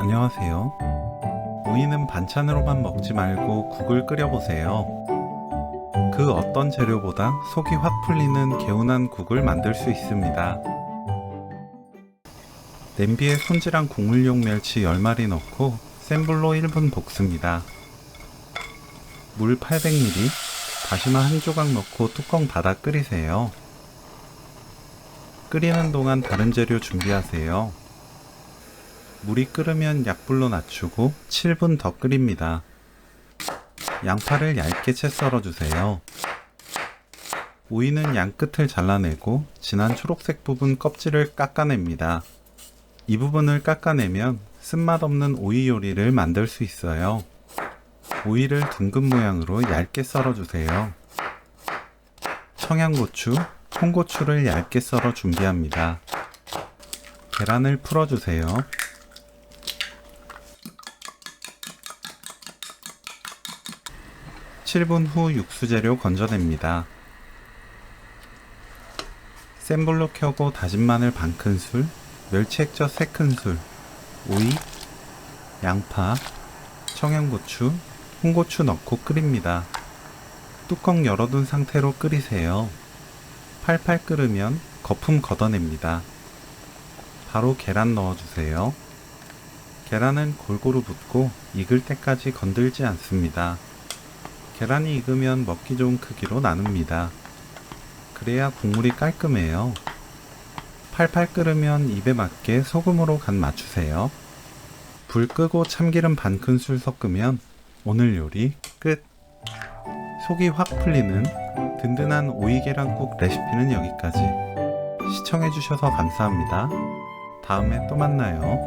안녕하세요. 오이는 반찬으로만 먹지 말고 국을 끓여보세요. 그 어떤 재료보다 속이 확 풀리는 개운한 국을 만들 수 있습니다. 냄비에 손질한 국물용 멸치 10마리 넣고 센 불로 1분 볶습니다. 물 800ml, 다시마 한 조각 넣고 뚜껑 닫아 끓이세요. 끓이는 동안 다른 재료 준비하세요. 물이 끓으면 약불로 낮추고 7분 더 끓입니다. 양파를 얇게 채 썰어주세요. 오이는 양 끝을 잘라내고 진한 초록색 부분 껍질을 깎아냅니다. 이 부분을 깎아내면 쓴맛 없는 오이 요리를 만들 수 있어요. 오이를 둥근 모양으로 얇게 썰어주세요. 청양고추, 홍고추를 얇게 썰어 준비합니다. 계란을 풀어주세요. 칠분후 육수 재료 건져냅니다. 센 불로 켜고 다진 마늘 반 큰술, 멸치 액젓 세 큰술, 오이, 양파, 청양고추, 홍고추 넣고 끓입니다. 뚜껑 열어둔 상태로 끓이세요. 팔팔 끓으면 거품 걷어냅니다. 바로 계란 넣어주세요. 계란은 골고루 붓고 익을 때까지 건들지 않습니다. 계란이 익으면 먹기 좋은 크기로 나눕니다. 그래야 국물이 깔끔해요. 팔팔 끓으면 입에 맞게 소금으로 간 맞추세요. 불 끄고 참기름 반 큰술 섞으면 오늘 요리 끝! 속이 확 풀리는 든든한 오이 계란국 레시피는 여기까지. 시청해주셔서 감사합니다. 다음에 또 만나요.